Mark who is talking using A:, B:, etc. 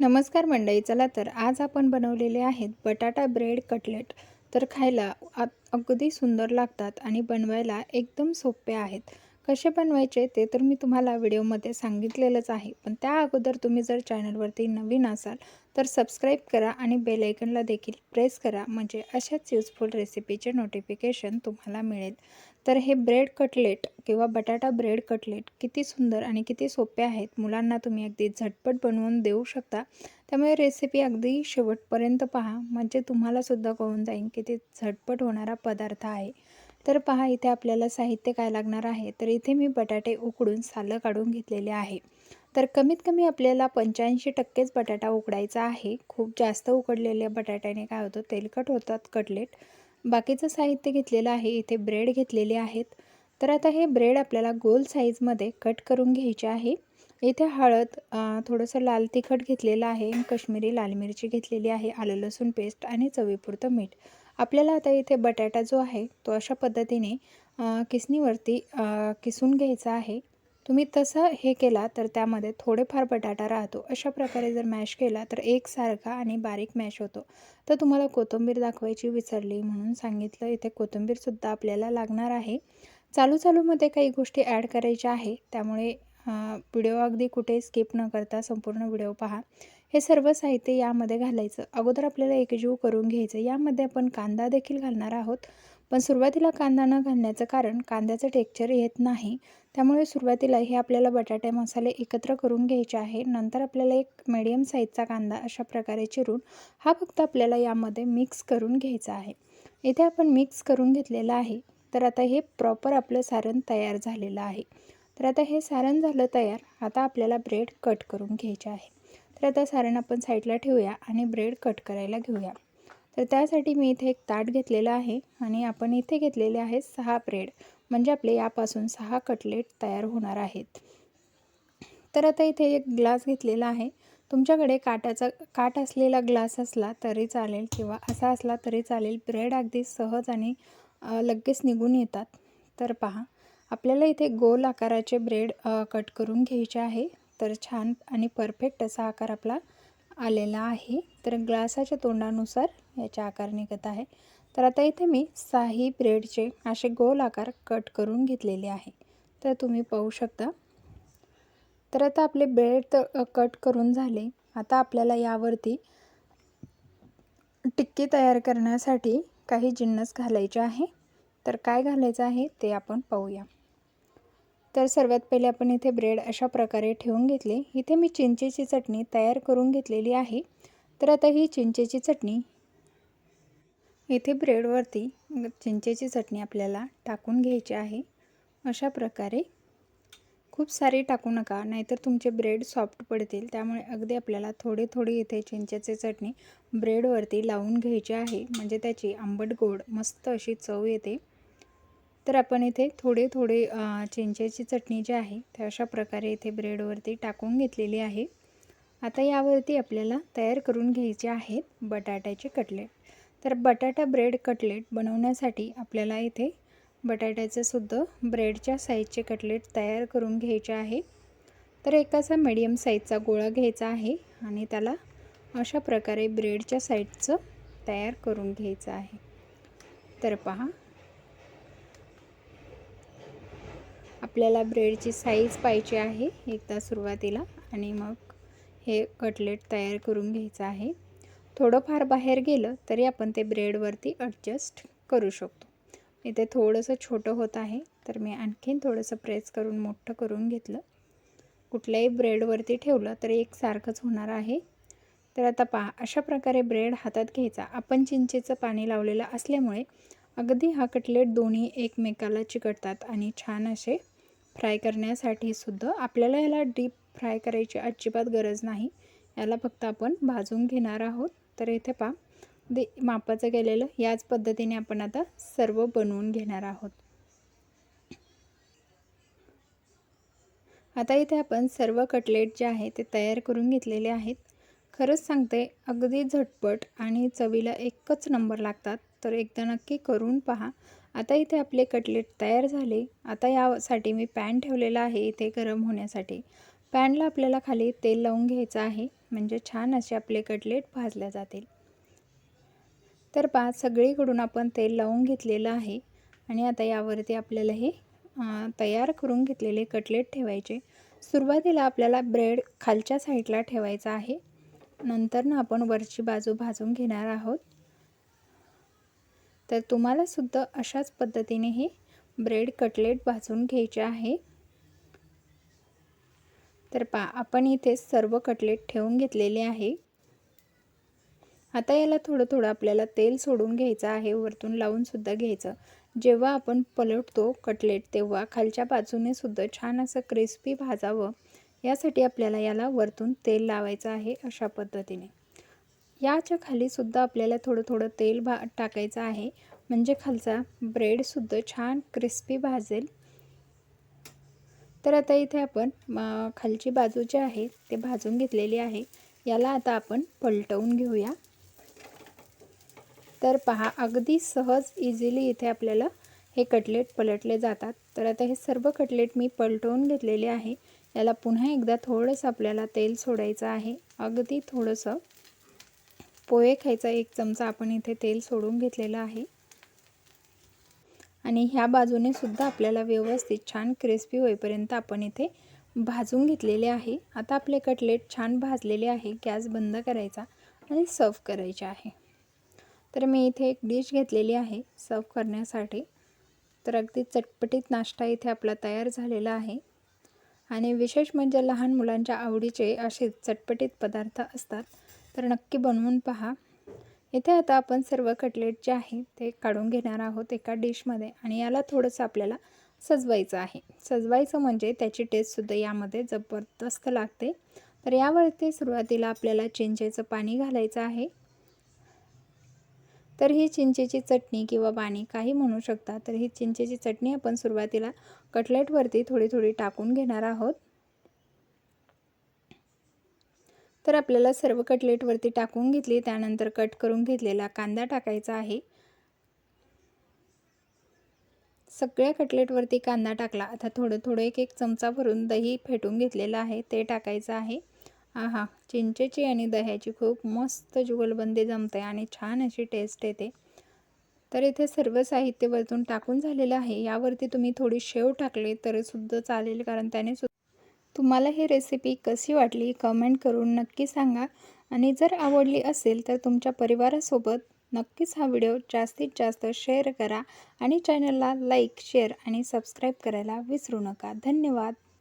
A: नमस्कार मंडळी चला तर आज आपण बनवलेले आहेत बटाटा ब्रेड कटलेट. तर खायला आ अगदी सुंदर लागतात आणि बनवायला एकदम सोपे आहेत. कसे बनवायचे ते तर मी तुम्हाला व्हिडिओमध्ये सांगितलेलंच आहे. पण त्या अगोदर तुम्ही जर चॅनलवरती नवीन असाल तर सबस्क्राईब करा आणि बेल आयकनला देखील प्रेस करा. म्हणजे अशाच युजफुल रेसिपीचे नोटिफिकेशन तुम्हाला मिळेल. तर हे ब्रेड कटलेट किंवा बटाटा ब्रेड कटलेट किती सुंदर आणि किती सोपे आहेत मुलांना तुम्ही अगदी झटपट बनवून देऊ शकता. त्यामुळे रेसिपी अगदी शेवटपर्यंत पहा. म्हणजे तुम्हालासुद्धा कळून जाईल की ते झटपट होणारा पदार्थ आहे. तर पहा इथे आपल्याला साहित्य काय लागणार आहे? तर इथे मी बटाटे उकडून सालं काढून घेतलेले आहे. तर कमीत कमी आपल्याला पंच्याऐंशी टक्केच बटाटा उकडायचा आहे. खूप जास्त उकडलेल्या बटाट्याने काय होतं? तेलकट होतात कटलेट. बाकीचं साहित्य घेतलेलं आहे इथे ब्रेड घेतलेले आहेत. तर आता हे ब्रेड आपल्याला गोल साईजमध्ये कट करून घ्यायचे आहे. इथे हळद थोडंसं लाल तिखट घेतलेलं आहे कश्मीरी लाल मिरची घेतलेली आहे आलं लसूण पेस्ट आणि चवीपुरतं मीठ. आपल्याला आता इथे बटाटा जो आहे तो अशा पद्धतीने किसणीवरती किसून घ्यायचा आहे. तुम्ही तसं हे केला तर त्यामध्ये थोडेफार बटाटा राहतो. अशा प्रकारे जर मॅश केला तर एकसारखा आणि बारीक मॅश होतो. तर तुम्हाला कोथिंबीर दाखवायची विसरली म्हणून सांगितलं. इथे कोथिंबीरसुद्धा आपल्याला लागणार आहे. चालू चालूमध्ये काही गोष्टी ॲड करायच्या आहे. त्यामुळे व्हिडिओ अगदी कुठे स्किप न करता संपूर्ण व्हिडिओ पहा. हे सर्व साहित्य यामध्ये घालायचं. अगोदर आपल्याला एकजीव करून घ्यायचं. यामध्ये आपण कांदा देखील घालणार आहोत. पण सुरुवातीला कांदा न घालण्याचं कारण कांद्याचं टेक्चर येत नाही. त्यामुळे सुरुवातीला हे आपल्याला बटाटे मसाले एकत्र करून घ्यायचे आहे. नंतर आपल्याला एक मीडियम साईजचा कांदा अशा प्रकारे चिरून हा फक्त आपल्याला यामध्ये मिक्स करून घ्यायचा आहे. इथे आपण मिक्स करून घेतलेलं आहे. तर आता हे प्रॉपर आपलं सारण तयार झालेलं आहे. तर आता हे सारण झालं तयार. आता आपल्याला ब्रेड कट करून घ्यायचे आहे. तर आता सारण आपण साईडला ठेवूया आणि ब्रेड कट करायला घेऊया. तर त्यासाठी मी इथे एक ताट घेतलेलं आहे आणि आपण इथे घेतलेले आहेत सहा ब्रेड. म्हणजे आपले यापासून सहा कटलेट तयार होणार आहेत. तर आता इथे एक ग्लास घेतलेला आहे. तुमच्याकडे काटाचा काट असलेला ग्लास असला तरी चालेल किंवा असा असला तरी चालेल. ब्रेड अगदी सहज आणि लगेच निघून येतात. तर पहा आपल्याला इथे गोल आकाराचे ब्रेड कट करून घ्यायचे आहे. तर छान आणि परफेक्ट असा आकार आपला आलेला आहे. तर ग्लासाच्या तोंडानुसार याची आकार निघत आहे. तर आता इथे मी साही ब्रेडचे असे गोल आकार कट करून घेतलेले आहे. तर तुम्ही पाहू शकता. तर आता आपले ब्रेड कट करून झाले. आता आपल्याला यावरती टिक्की तयार करण्यासाठी काही जिन्नस घालायचे आहे. तर काय घालायचं आहे ते आपण पाहूया. तर सर्वात पहिले आपण इथे ब्रेड अशा प्रकारे ठेवून घेतले. इथे मी चिंचेची चटणी तयार करून घेतलेली आहे. तर आता ही चिंचेची चटणी इथे ब्रेडवरती चिंचेची चटणी आपल्याला टाकून घ्यायची आहे. अशा प्रकारे खूप सारी टाकू नका नाहीतर तुमचे ब्रेड सॉफ्ट पडतील. त्यामुळे अगदी आपल्याला थोडे थोडे इथे चिंचेची चटणी ब्रेडवरती लावून घ्यायची आहे. म्हणजे त्याची आंबट गोड मस्त अशी चव येते. तर आपण इथे थोडे थोडे चिंचेची चटणी जी आहे ते अशा प्रकारे इथे ब्रेडवरती टाकून घेतलेली आहे. आता यावरती आपल्याला तयार करून घ्यायचे आहेत बटाट्याचे कटलेट तर बटाटा ब्रेड कटलेट बनवण्यासाठी आपल्याला इथे बटाट्याचं सुद्धा ब्रेडच्या साईजचे कटलेट तयार करून घ्यायचे आहे. तर एक असा मीडियम साईजचा गोळा घ्यायचा आहे आणि त्याला अशा प्रकारे ब्रेडच्या साईडचं तयार करून घ्यायचं आहे. तर पहा. आपल्याला ब्रेडची साईज पाहिजे आहे एकदा सुरुवातीला आणि मग हे कटलेट तयार करून घ्यायचं आहे. थोडंफार बाहेर गेलं तरी आपण ते ब्रेडवरती ॲडजस्ट करू शकतो. इथे थोडंसं छोटं होत आहे तर मी आणखीन थोडंसं प्रेस करून मोठं करून घेतलं. कुठल्याही ब्रेडवरती ठेवलं तर एकसारखंच होणार आहे. तर आता पहा अशा प्रकारे ब्रेड हातात घ्यायचा. आपण चिंचेचं पाणी लावलेलं असल्यामुळे अगदी हा कटलेट दोन्ही एकमेकाला चिकटतात आणि छान असे फ्राय करण्यासाठी सुद्धा आपल्याला याला डीप फ्राय करायची अजिबात गरज नाही. याला फक्त आपण भाजून घेणार आहोत. तर इथे पहा दे मापाचं केलेलं याच पद्धतीने आपण आता सर्व बनवून घेणार आहोत. आता इथे आपण सर्व कटलेट जे आहे ते तयार करून घेतलेले आहेत. खरंच सांगते अगदी झटपट आणि चवीला एकच नंबर लागतात तर एकदा नक्की करून पहा. आता इथे आपले कटलेट तयार झाले. आता यासाठी मी पॅन ठेवलेला आहे इथे गरम होण्यासाठी. पॅनला आपल्याला खाली तेल लावून घ्यायचं आहे. म्हणजे छान असे आपले कटलेट भाजल्या जातील. तर पा सगळीकडून आपण तेल लावून घेतलेलं आहे. आणि आता यावरती आपल्याला हे तयार करून घेतलेले कटलेट ठेवायचे. सुरुवातीला आपल्याला ब्रेड खालच्या साईडला ठेवायचा आहे. नंतर ना आपण वरची बाजू भाजून घेणार आहोत. तर तुम्हालासुद्धा अशाच पद्धतीने हे ब्रेड कटलेट भाजून घ्यायचे आहे. तर पा आपण इथे सर्व कटलेट ठेवून घेतलेले आहे. आता याला थोडं थोडं आपल्याला तेल सोडून घ्यायचं आहे वरतून लावूनसुद्धा घ्यायचं. जेव्हा आपण पलटतो कटलेट तेव्हा खालच्या बाजूने सुद्धा छान असं क्रिस्पी भाजावं. यासाठी आपल्याला याला वरतून तेल लावायचं आहे अशा पद्धतीने. याच्या खालीसुद्धा आपल्याला थोडं थोडं तेल भा टाकायचं आहे. म्हणजे खालचा ब्रेडसुद्धा छान क्रिस्पी भाजेल. तर आता इथे आपण खालची बाजू जी आहे ते भाजून घेतलेली आहे. याला आता आपण पलटवून घेऊया. तर पहा अगदी सहज इझिली इथे आपल्याला हे कटलेट पलटले जातात. तर आता हे सर्व कटलेट मी पलटवून घेतलेले आहे. याला पुन्हा एकदा थोडंसं आपल्याला तेल सोडायचं आहे. अगदी थोडंसं पोहे खायचा एक चमचा आपण इथे तेल सोडून घेतलेलं आहे. आणि ह्या बाजूने सुद्धा आपल्याला व्यवस्थित छान क्रिस्पी होईपर्यंत आपण इथे भाजून घेतलेले आहे. आता आपले कटलेट छान भाजलेले आहे. गॅस बंद करायचा आणि सर्व करायचे आहे. तर मी इथे एक डिश घेतलेली आहे सर्व करण्यासाठी. तर अगदी चटपटीत नाश्ता इथे आपला तयार झालेला आहे. आणि विशेष म्हणजे लहान मुलांच्या आवडीचे असे चटपटीत पदार्थ असतात. तर नक्की बनवून पहा. इथे आता आपण सर्व कटलेट जे आहे ते काढून घेणार आहोत एका डिशमध्ये आणि याला थोडंसं आपल्याला सजवायचं आहे. सजवायचं म्हणजे त्याची टेस्टसुद्धा यामध्ये जबरदस्त लागते. तर यावरती सुरुवातीला आपल्याला चिंचेचं पाणी घालायचं आहे. तर ही चिंचेची चटणी किंवा पाणी काही म्हणू शकता तर ही चिंचेची चटणी आपण सुरुवातीला कटलेटवरती थोडी थोडी टाकून घेणार आहोत. तर आपल्याला सर्व कटलेटवरती टाकून घेतली त्यानंतर कट करून घेतलेला कांदा टाकायचा आहे. सगळ्या कटलेटवरती कांदा टाकला. आता थोडं थोडं एक एक चमचा भरून दही फेटून घेतलेलं आहे ते टाकायचं आहे. आहा चिंचेची आणि दह्याची खूप मस्त जुगलबंदी जमते आणि छान अशी टेस्ट येते. तर इथे सर्व साहित्य वरतून टाकून झालेलं आहे. यावरती तुम्ही थोडी शेव टाकले तरीसुद्धा चालेल कारण त्याने तुम्हाला ही रेसिपी कशी वाटली कमेंट करून नक्की सांगा. आणि जर आवडली असेल तर तुमच्या परिवारासोबत नक्कीच हा व्हिडिओ जास्तीत जास्त शेअर करा. आणि चॅनलला लाईक शेअर आणि सबस्क्राईब करायला विसरू नका. धन्यवाद.